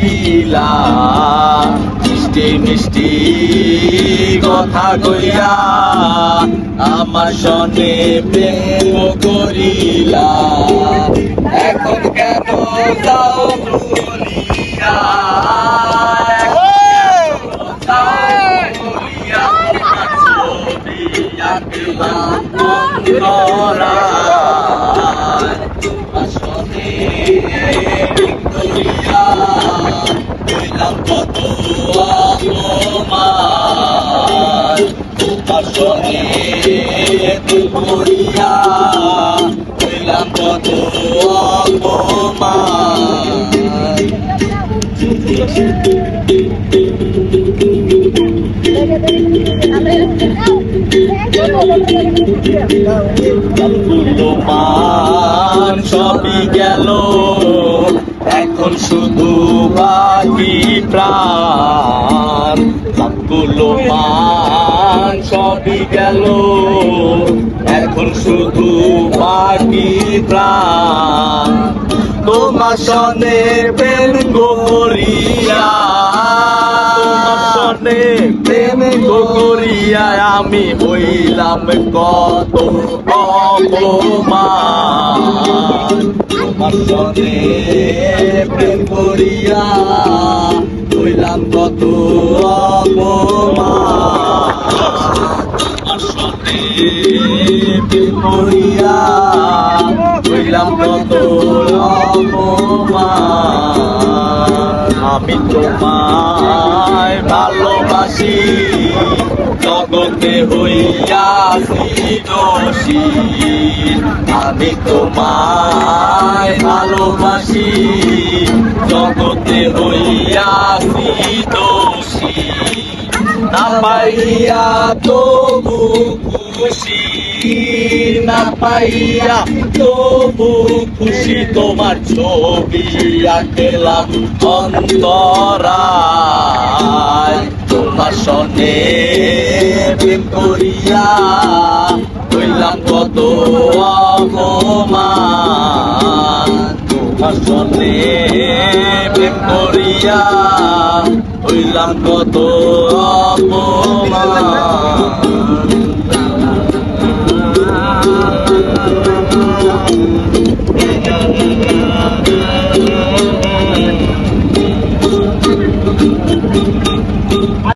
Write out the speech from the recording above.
করিলা মিষ্টি মিষ্টি কথা কইয়া আমার সনে প্রেম করিলা। এখন কেন যাও এখন আসনে কত অপমান আসনে করিয়া কইলাম কত অপমান মান সবই গেল। শুধু বাকি প্রাণ। সবগুলো মান সবই গেল। এখন শুধু বাকি প্রাণ। তোমার সনে প্রেম সনে প্রেম করিয়া আমি হইলাম কত অপমান। তোমার সনে প্রেম করিয়া হইলাম কত অপমান। প্রেম করিয়া হইলাম কত আমি তোমায় ভালোবাসি। জগতে হইয়াছি দোষী। আমি তোমায় ভালোবাসি। জগতে হইয়াছি দোষী। না পাইয়া তবু খুশি না পাইয়া, তবু খুশি তোমার ছবি আঁকলাম অন্তরায়। তোমার সনে প্রেম করিয়া সনে প্রেম করিয়া হইলাম কত অপমান।